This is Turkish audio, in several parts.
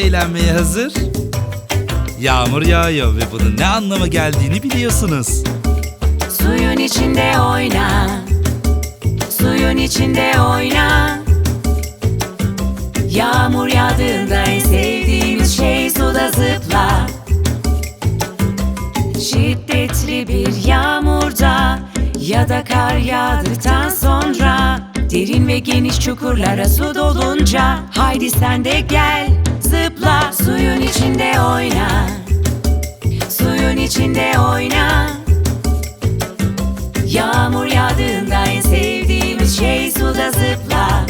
eğlenmeye hazır. Yağmur yağıyor ve bunun ne anlama geldiğini biliyorsunuz. Suyun içinde oyna Suyun içinde oyna Yağmur yağdığında en sevdiğimiz şey suda zıpla Şiddetli bir yağmurda ya da kar yağdıktan sonra Derin ve geniş çukurlara su dolunca Haydi sen de gel zıpla suyun içinde oyna. Suyun içinde oyna. Yağmur yağdığında en sevdiğimiz şey suda zıpla.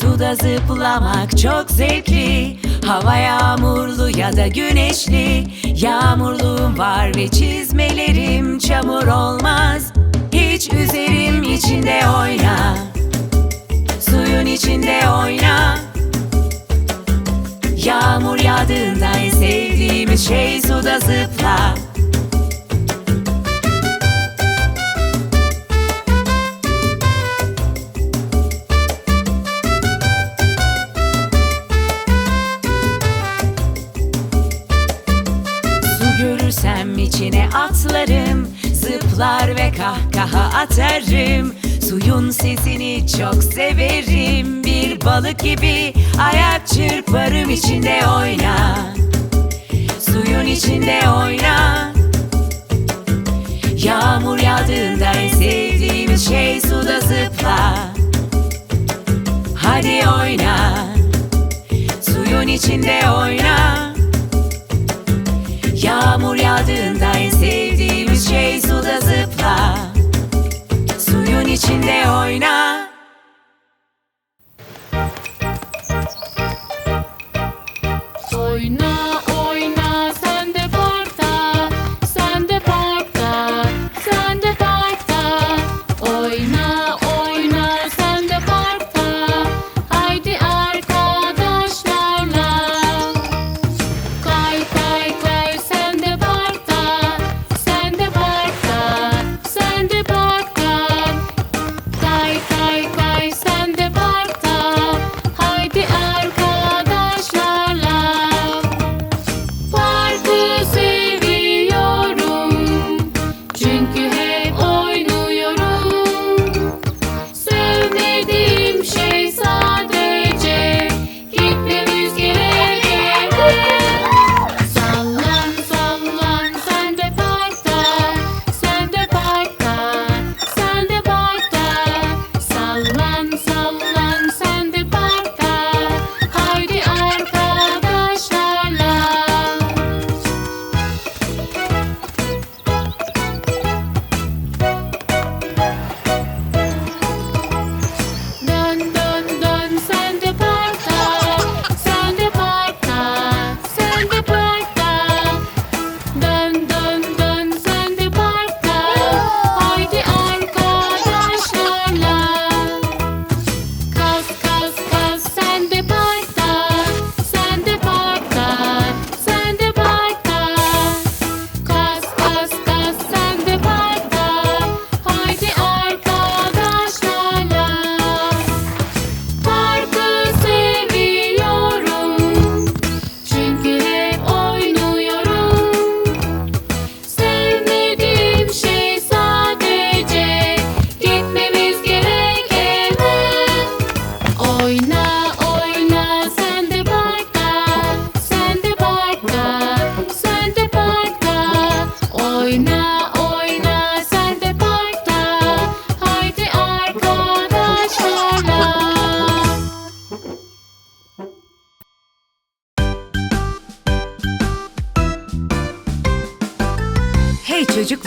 Suda zıplamak çok zevkli. Hava yağmurlu ya da güneşli. Yağmurluğum var ve çizmelerim çamur olmaz. Hiç üzerim içinde oyna. Suyun içinde oyna Yağmur yağdığında en sevdiğimiz şey suda zıpla. Su görürsem içine atlarım Zıplar ve kahkaha atarım. Suyun sesini çok severim Bir balık gibi ayak çırparım içinde oyna. Suyun içinde oyna. Yağmur yağdığında en sevdiğimiz şey suda zıpla. Hadi oyna. Suyun içinde oyna. Yağmur yağdığında en sevdiğimiz şey suda zıpla. Suyun içinde oyna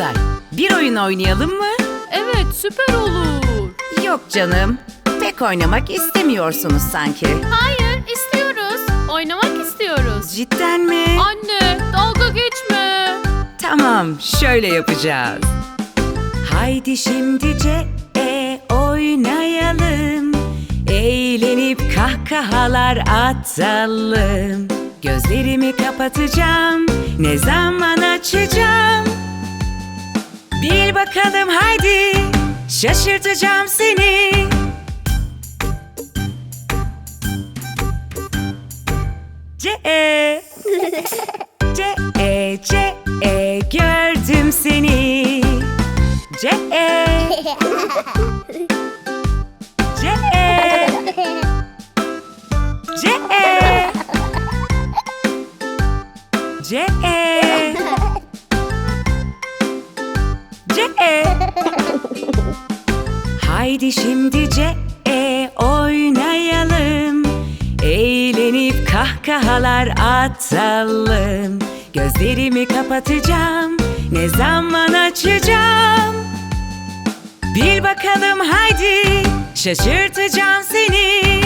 çocuklar bir oyun oynayalım mı? Evet süper olur. Yok canım pek oynamak istemiyorsunuz sanki Hayır istiyoruz. Oynamak istiyoruz. Cidden mi? Anne dalga geçme. Tamam, şöyle yapacağız. Haydi şimdice e oynayalım. Eğlenip kahkahalar atalım. Gözlerimi kapatacağım. Ne zaman açacağım? Bil bakalım haydi. Şaşırtacağım seni. E. C E C E gördüm seni. C E. C E. C E. C E Haydi şimdi C E oynayalım. Eğlenip kahkahalar atalım. Gözlerimi kapatacağım Ne zaman açacağım? Bil bakalım haydi Şaşırtacağım seni.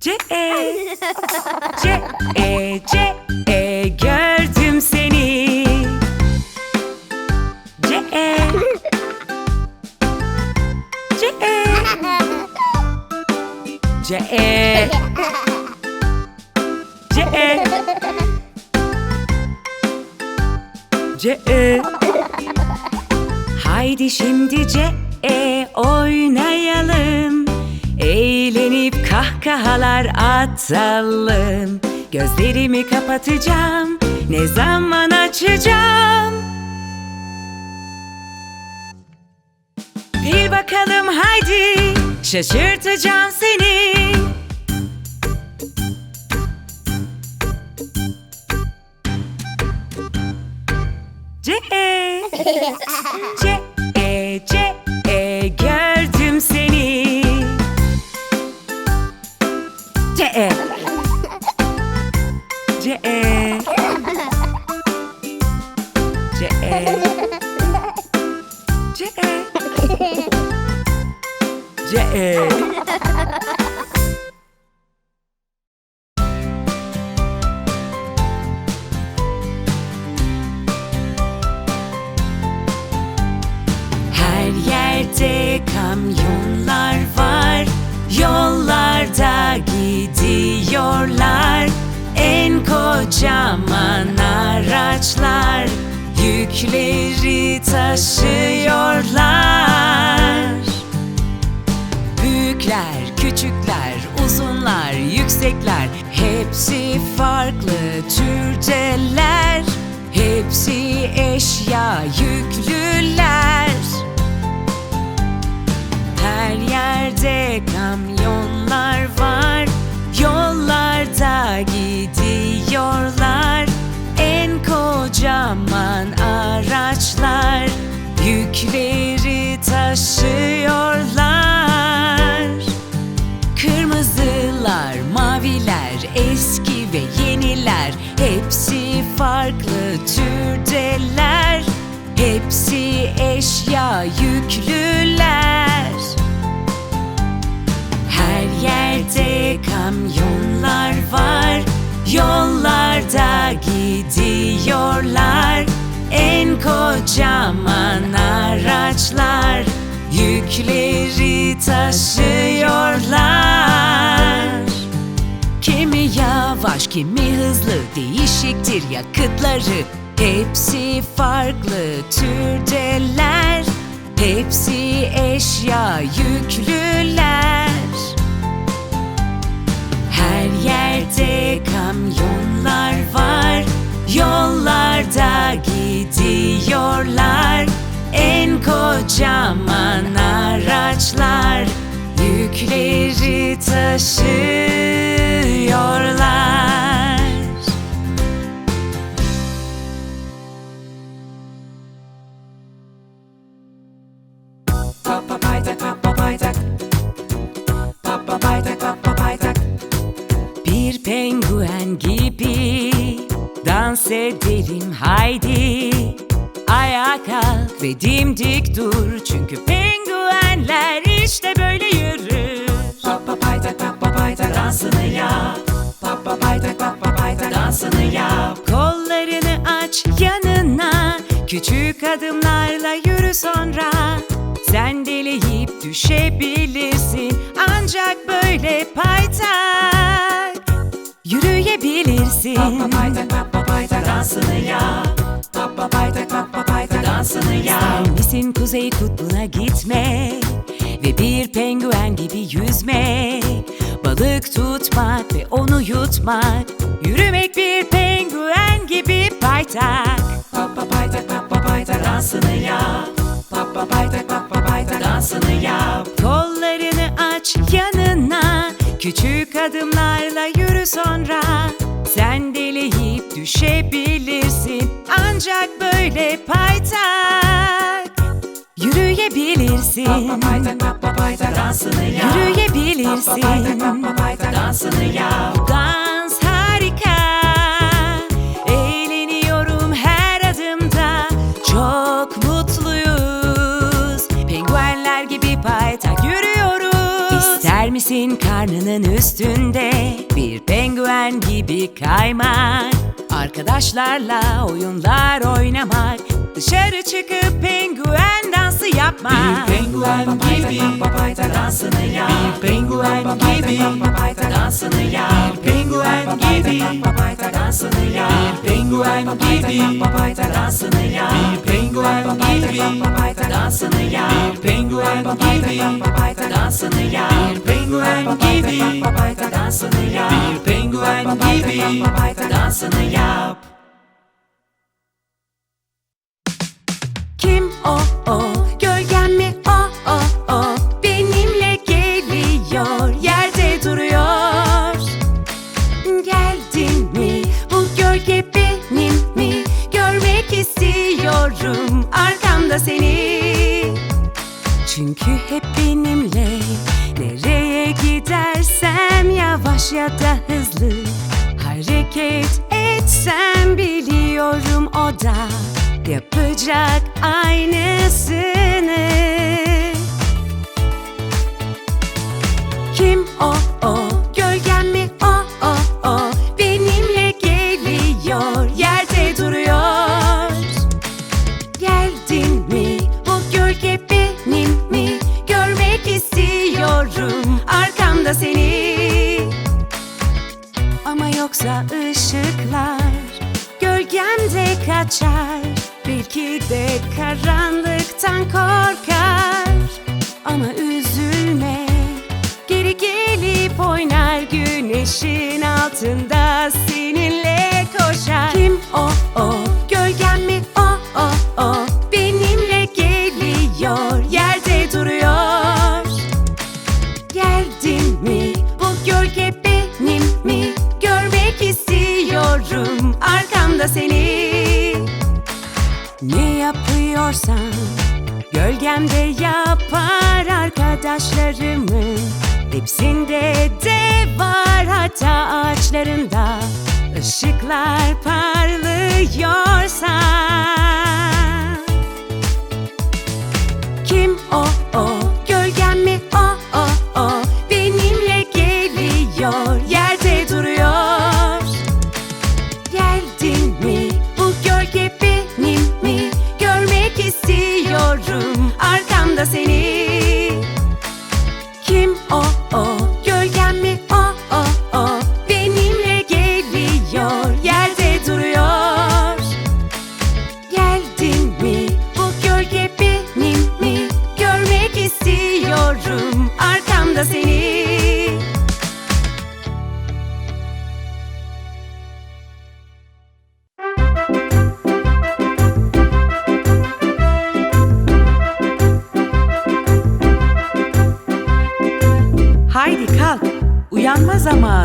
C E. C E C E gördüm C E. C E. C E. Haydi şimdi C E oynayalım. Eğlenip kahkahalar atalım. Gözlerimi kapatacağım. Ne zaman açacağım? Bil bakalım haydi Şaşırtacağım seni kamyonlar var Yollarda gidiyorlar. En kocaman araçlar Yükleri taşıyorlar. Büyükler, küçükler, uzunlar, yüksekler Hepsi farklı türdeler. Hepsi eşya yüklüler her yerde kamyonlar var. Yollarda gidiyorlar. En kocaman araçlar Yükleri taşıyorlar. Kırmızılar, maviler, eski ve yeniler Hepsi farklı türdeler. Hepsi eşya yüklüler yerde kamyonlar var Yollarda gidiyorlar. En kocaman araçlar Yükleri taşıyorlar. Kimi yavaş, kimi hızlı Değişiktir yakıtları. Hepsi farklı türdeler Hepsi eşya yüklüler Her yerde kamyonlar var. Yollarda gidiyorlar. En kocaman araçlar Yükleri taşıyorlar ve dimdik dur. Çünkü penguenler işte böyle yürür. Papa paytak, papa paytak dansını yap. Papa paytak, papa paytak dansını yap. Kollarını aç yanına. Küçük adımlarla yürü sonra. Sendeleyip düşebilirsin. Ancak böyle paytak Yürüyebilirsin. Papa paytak papa paytak dansını yap. Papa paytak papa paytak dansını yap. İster misin kuzey kutbuna gitme Ve bir penguen gibi yüzme. Balık tut tutmak ve onu yutmak Yürümek bir penguen gibi paytak. Papa paytak papa paytak. Dansını yap. Papa paytak papa paytak. Dansını yap. Kollarını aç yanına Küçük adımlarla yürü sonra. Sendeleyip düşebilirsin Ancak böyle paytak Yürüyebilirsin. Dansını yap. Yürüyebilirsin. Dansını yap. Dans harika. Eğleniyorum her adımda. Çok mutluyuz. Penguenler gibi paytak yürüyoruz. İster misin karnının üstünde? Bir penguen gibi kaymak. Arkadaşlarla oyunlar oynamak. Dışarı çıkıp penguen yapmak Bir penguen gibi dansını yap Bir penguen gibi dansını yap Bir penguen gibi dansını yap Bir penguen gibi dansını yap Bir penguen gibi dansını yap Bir penguen gibi dansını yap Bir penguen gibi dansını yap Bir penguen gibi dansını yap Kim o çünkü hep benimle. Nereye gidersem yavaş ya da hızlı. Hareket etsem biliyorum o da Yapacak aynısını arkadaşlarımın Hepsinde de var hatta ağaçlarında. Işıklar parlıyorsa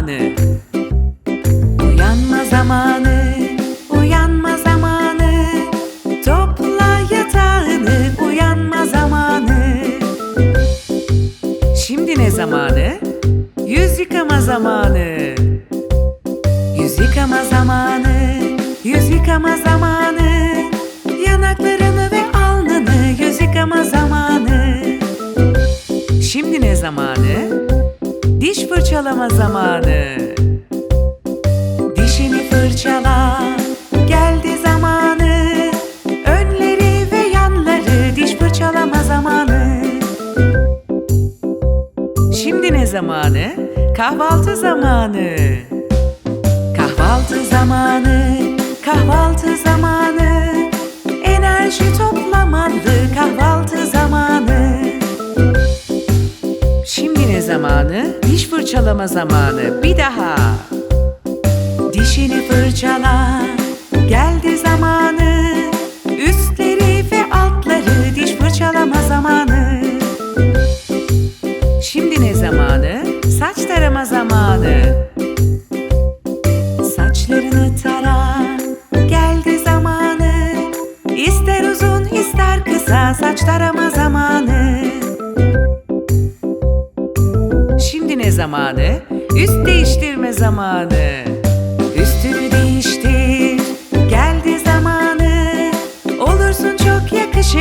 zamanı. Uyanma zamanı, uyanma zamanı. Topla yatağını, uyanma zamanı. Şimdi ne zamanı? Yüz yıkama zamanı. Yüz yıkama zamanı, yüz yıkama zamanı. Yanaklarını ve alnını yüz yıkama zamanı. Şimdi ne zamanı? Fırçalama zamanı. Dişini fırçala, geldi zamanı. Önleri ve yanları diş fırçalama zamanı. Şimdi ne zamanı? Kahvaltı zamanı. Kahvaltı zamanı, kahvaltı zamanı. Enerji toplamalı kahvaltı zamanı. Zamanı? Diş fırçalama zamanı. Bir daha. Dişini fırçala.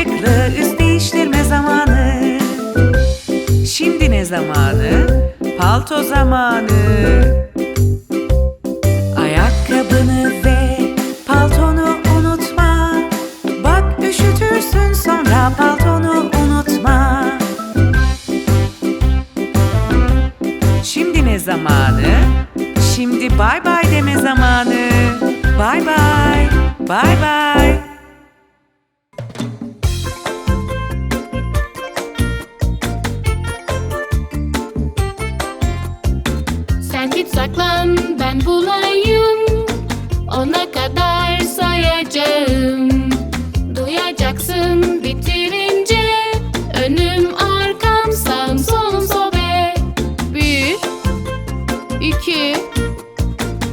Yakışıklı. Üst değiştirme zamanı. Şimdi ne zamanı? Palto zamanı. Ayakkabını ve paltonu unutma. Bak üşütürsün sonra paltonu unutma. Şimdi ne zamanı? Şimdi bay bay deme zamanı. Bay bay. Bay bay. Git saklan ben bulayım. Ona kadar sayacağım. Duyacaksın bitirince Önüm arkam sağım solum sobe. Bir iki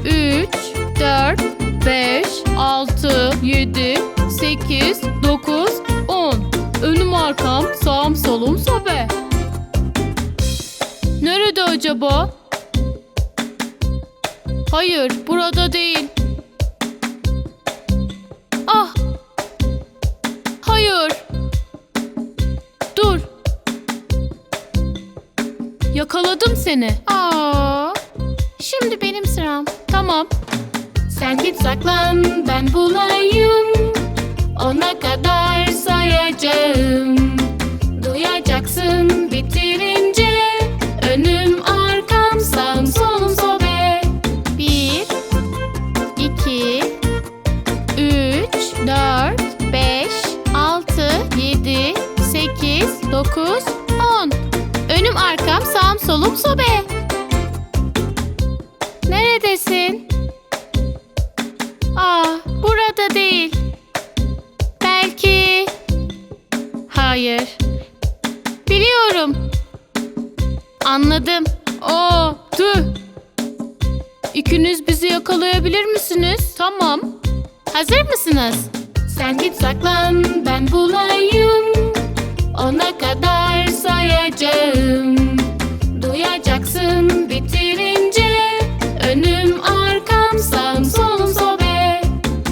Üç Dört Beş Altı Yedi Sekiz Dokuz On. Önüm arkam sağım solum sobe. Nerede acaba? Hayır, burada değil. Ah! Hayır. Dur. Yakaladım seni. Aa! Şimdi benim sıram. Tamam. Sen git saklan, ben bulayım. Ona kadar sayacağım. Duyacaksın bitirince solum sobe. Neredesin? Aa, burada değil. Belki... Hayır. Biliyorum. Anladım. Oo, tüh. İkiniz bizi yakalayabilir misiniz? Tamam. Hazır mısınız? Sen git saklan, ben bulayım. Ona kadar sayacağım. Duyacaksın bitirince. Önüm arkam sağım solum sobe.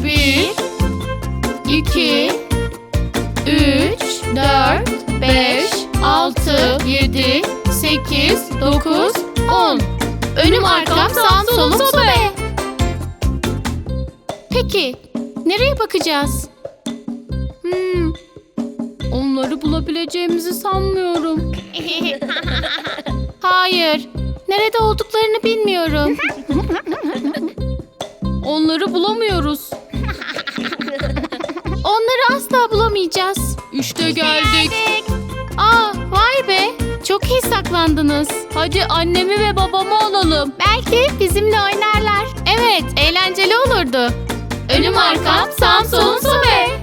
Bir, iki, üç, dört, beş, altı, yedi, sekiz, dokuz, on. Önüm arkam sağım solum sobe. Peki nereye bakacağız? Hmm, onları bulabileceğimizi sanmıyorum. Hayır, nerede olduklarını bilmiyorum. Onları bulamıyoruz. Onları asla bulamayacağız. İşte geldik. Aa, vay be. Çok iyi saklandınız. Hadi annemi ve babamı alalım. Belki bizimle oynarlar. Evet, eğlenceli olurdu. Önüm arkam, sağım solum sobe.